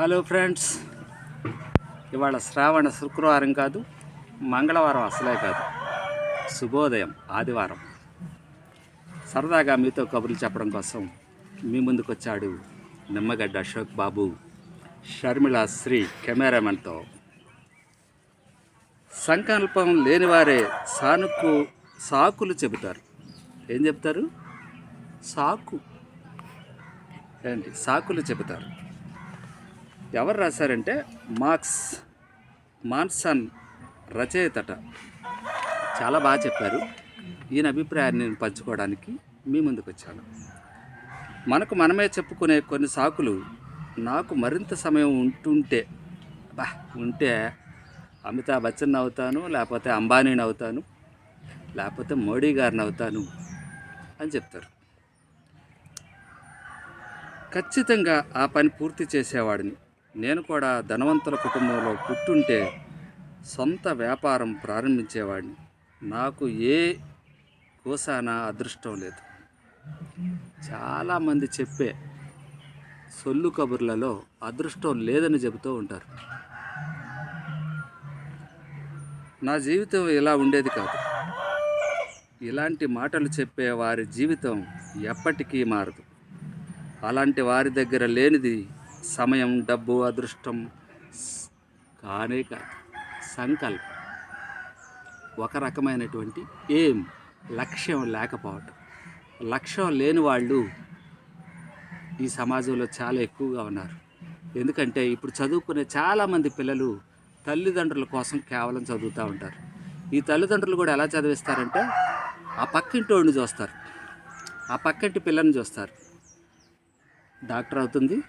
Hello friends ఇవాళ శ్రావణ శుక్రవారం కాదు మంగళవారం అసలే కాదు శుభోదయం ఆదివారం. సరదాగా మీతో కబుర్లు చెప్పడం కోసం మీ ముందుకు వచ్చాడు నిమ్మగడ్డ అశోక్ బాబు షర్మిళ శ్రీ కెమెరామెన్తో. సంకల్పం లేనివారే సానుకు సాకులు చెబుతారు. ఏం చెప్తారు సాకు. ఏంటి? సాకులు చెబుతారు. ఎవరు రాశారంటే మార్క్స్ మాన్సన్ రచయితట. చాలా బాగా చెప్పారు. ఈయన అభిప్రాయాన్ని నేను పంచుకోవడానికి మీ ముందుకు వచ్చాను. మనకు మనమే చెప్పుకునే కొన్ని సాకులు నాకు మరింత సమయం ఉంటుంటే బా ఉంటే అమితాబ్ బచ్చన్ అవుతాను లేకపోతే అంబానీని అవుతాను లేకపోతే మోడీ గారిని అవుతాను అని చెప్తారు. ఖచ్చితంగా ఆ పని పూర్తి చేసేవాడిని. నేను కూడా ధనవంతుల కుటుంబంలో పుట్టుంటే సొంత వ్యాపారం ప్రారంభించేవాడిని. నాకు ఏ కోసాన అదృష్టం లేదు. చాలామంది చెప్పే సొల్లు కబుర్లలో అదృష్టం లేదని చెబుతూ ఉంటారు. నా జీవితం ఇలా ఉండేది కాదు. ఇలాంటి మాటలు చెప్పే వారి జీవితం ఎప్పటికీ మారదు. అలాంటి వారి దగ్గర లేనిది సమయం డబ్బు అదృష్టం కానే కాదు సంకల్పం. ఒక రకమైనటువంటి ఏం లక్ష్యం లేకపోవటం. లక్ష్యం లేని వాళ్ళు ఈ సమాజంలో చాలా ఎక్కువగా ఉన్నారు. ఎందుకంటే ఇప్పుడు చదువుకునే చాలామంది పిల్లలు తల్లిదండ్రుల కోసం కేవలం చదువుతూ ఉంటారు. ఈ తల్లిదండ్రులు కూడా ఎలా చదివిస్తారంటే ఆ పక్కింటి వాడిని చూస్తారు. ఆ పక్కింటి పిల్లని చూస్తారు. డాక్టర్ అవుతుంది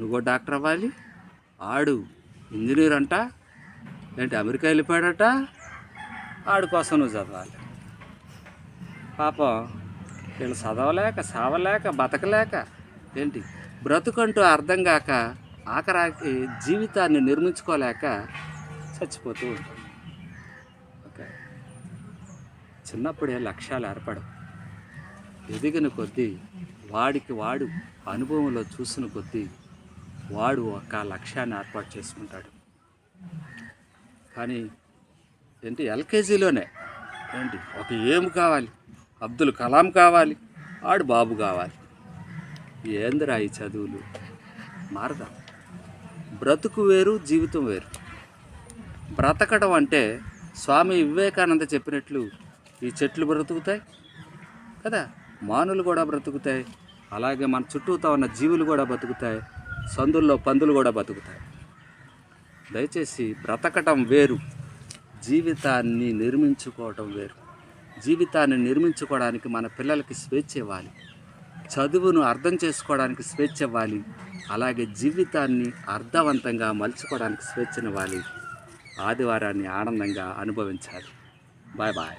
నువ్వు డాక్టర్ అవ్వాలి. ఆడు ఇంజనీర్ అంట ఏంటి అమెరికా వెళ్ళిపోయాడట. ఆడు కోసం నువ్వు చదవాలి. పాపం వీళ్ళు చదవలేక సావలేక బతకలేక ఏంటి? బ్రతుకంటూ అర్థం కాక ఆఖరాకి జీవితాన్ని నిర్మించుకోలేక చచ్చిపోతూ ఉంటాం. ఓకే. చిన్నప్పుడే లక్ష్యాలు ఏర్పడవు. ఎదిగిన కొద్దీ వాడికి వాడు అనుభవంలో చూసిన కొద్దీ వాడు ఒక లక్ష్యాన్ని ఏర్పాటు చేసుకుంటాడు. కానీ ఏంటి ఎల్కేజీలోనే ఏంటి ఒక ఏం కావాలి? అబ్దుల్ కలాం కావాలి ఆడు బాబు కావాలి. ఏందిరా ఈ చదువులు? మారదా? బ్రతుకు వేరు జీవితం వేరు. బ్రతకడం అంటే స్వామి వివేకానంద చెప్పినట్లు ఈ చెట్లు బ్రతుకుతాయి కదా? మానులు కూడా బ్రతుకుతాయి. అలాగే మన చుట్టూతో ఉన్న జీవులు కూడా బ్రతుకుతాయి. సందుల్లో పందులు కూడా బతుకుతాయి. దయచేసి బ్రతకటం వేరు. జీవితాన్ని నిర్మించుకోవటం వేరు. జీవితాన్ని నిర్మించుకోవడానికి మన పిల్లలకి స్వేచ్ఛ ఇవ్వాలి. చదువును అర్థం చేసుకోవడానికి స్వేచ్ఛ ఇవ్వాలి. అలాగే జీవితాన్ని అర్థవంతంగా మలుచుకోవడానికి స్వేచ్ఛనివ్వాలి. ఆదివారాన్ని ఆనందంగా అనుభవించాలి. Bye bye.